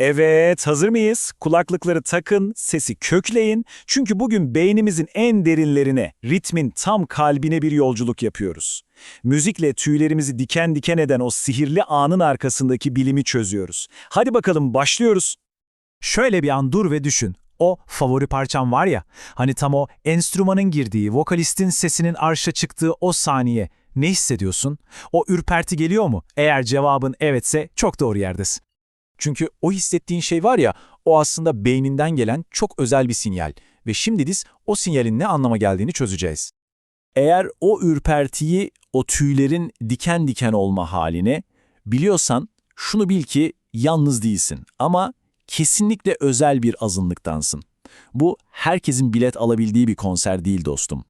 Evet, hazır mıyız? Kulaklıkları takın, sesi kökleyin. Çünkü bugün beynimizin en derinlerine, ritmin tam kalbine bir yolculuk yapıyoruz. Müzikle tüylerimizi diken diken eden o sihirli anın arkasındaki bilimi çözüyoruz. Hadi bakalım başlıyoruz. Şöyle bir an dur ve düşün. O favori parçam var ya, hani tam o enstrümanın girdiği, vokalistin sesinin arşa çıktığı o saniye. Ne hissediyorsun? O ürperti geliyor mu? Eğer cevabın evetse çok doğru yerdesin. Çünkü o hissettiğin şey var ya, o aslında beyninden gelen çok özel bir sinyal. Ve şimdi biz o sinyalin ne anlama geldiğini çözeceğiz. Eğer o ürpertiyi, o tüylerin diken diken olma halini biliyorsan şunu bil ki yalnız değilsin ama kesinlikle özel bir azınlıktansın. Bu herkesin bilet alabildiği bir konser değil dostum.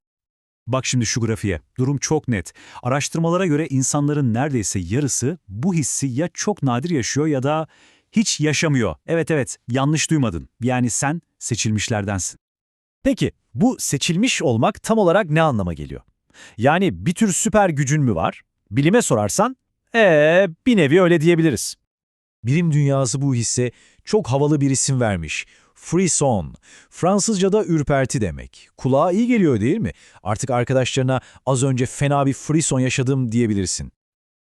Bak şimdi şu grafiğe. Durum çok net. Araştırmalara göre insanların neredeyse yarısı bu hissi ya çok nadir yaşıyor ya da hiç yaşamıyor. Evet evet, yanlış duymadın. Yani sen seçilmişlerdensin. Peki bu seçilmiş olmak tam olarak ne anlama geliyor? Yani bir tür süper gücün mü var? Bilime sorarsan, ee bir nevi öyle diyebiliriz. Bilim dünyası bu hisse çok havalı bir isim vermiş. Frisson. Fransızca'da ürperti demek. Kulağa iyi geliyor değil mi? Artık arkadaşlarına az önce fena bir frisson yaşadım diyebilirsin.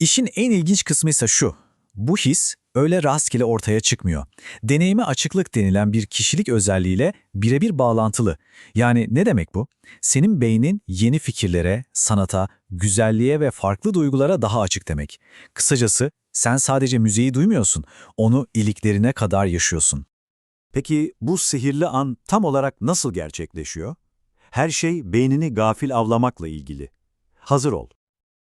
İşin en ilginç kısmı ise şu. Bu his öyle rastgele ortaya çıkmıyor. Deneyime açıklık denilen bir kişilik özelliğiyle birebir bağlantılı. Yani ne demek bu? Senin beynin yeni fikirlere, sanata, güzelliğe ve farklı duygulara daha açık demek. Kısacası sen sadece müziği duymuyorsun, onu iliklerine kadar yaşıyorsun. Peki bu sihirli an tam olarak nasıl gerçekleşiyor? Her şey beynini gafil avlamakla ilgili. Hazır ol.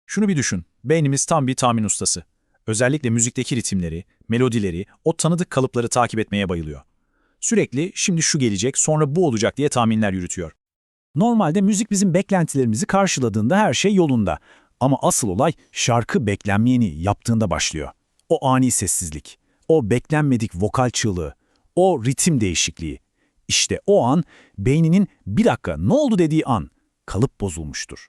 Şunu bir düşün. Beynimiz tam bir tahmin ustası. Özellikle müzikteki ritimleri, melodileri, o tanıdık kalıpları takip etmeye bayılıyor. Sürekli şimdi şu gelecek, sonra bu olacak diye tahminler yürütüyor. Normalde müzik bizim beklentilerimizi karşıladığında her şey yolunda. Ama asıl olay şarkı beklenmeyeni yaptığında başlıyor. O ani sessizlik, o beklenmedik vokal çığlığı, o ritim değişikliği. İşte o an beyninin bir dakika ne oldu dediği an kalıp bozulmuştur.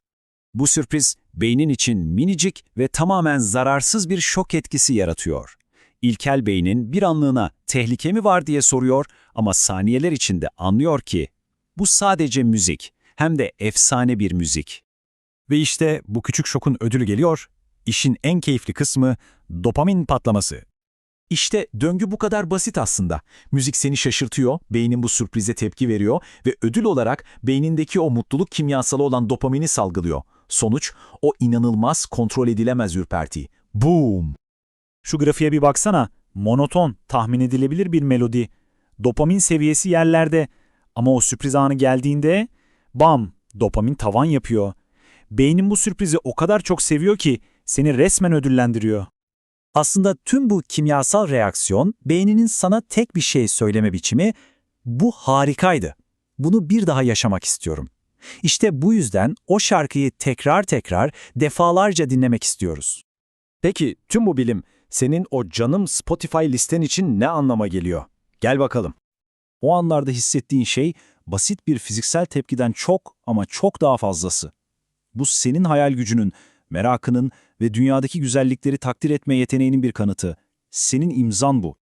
Bu sürpriz beynin için minicik ve tamamen zararsız bir şok etkisi yaratıyor. İlkel beynin bir anlığına tehlike mi var diye soruyor ama saniyeler içinde anlıyor ki bu sadece müzik hem de efsane bir müzik. Ve işte bu küçük şokun ödülü geliyor. İşin en keyifli kısmı dopamin patlaması. İşte döngü bu kadar basit aslında. Müzik seni şaşırtıyor, beynin bu sürprize tepki veriyor ve ödül olarak beynindeki o mutluluk kimyasalı olan dopamini salgılıyor. Sonuç o inanılmaz kontrol edilemez ürperti. Boom! Şu grafiğe bir baksana. Monoton, tahmin edilebilir bir melodi. Dopamin seviyesi yerlerde. Ama o sürpriz anı geldiğinde bam, dopamin tavan yapıyor. Beynin bu sürprizi o kadar çok seviyor ki seni resmen ödüllendiriyor. Aslında tüm bu kimyasal reaksiyon beyninin sana tek bir şey söyleme biçimi bu harikaydı. Bunu bir daha yaşamak istiyorum. İşte bu yüzden o şarkıyı tekrar tekrar defalarca dinlemek istiyoruz. Peki tüm bu bilim senin o canım Spotify listen için ne anlama geliyor? Gel bakalım. O anlarda hissettiğin şey basit bir fiziksel tepkiden çok ama çok daha fazlası. Bu senin hayal gücünün, merakının ve dünyadaki güzellikleri takdir etme yeteneğinin bir kanıtı. Senin imzan bu.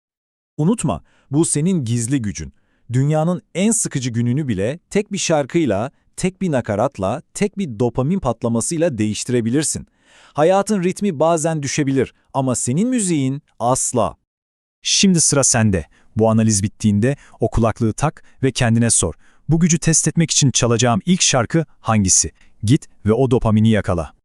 Unutma, bu senin gizli gücün. Dünyanın en sıkıcı gününü bile tek bir şarkıyla, tek bir nakaratla, tek bir dopamin patlamasıyla değiştirebilirsin. Hayatın ritmi bazen düşebilir ama senin müziğin asla. Şimdi sıra sende. Bu analiz bittiğinde o kulaklığı tak ve kendine sor. Bu gücü test etmek için çalacağım ilk şarkı hangisi? Git ve o dopamini yakala.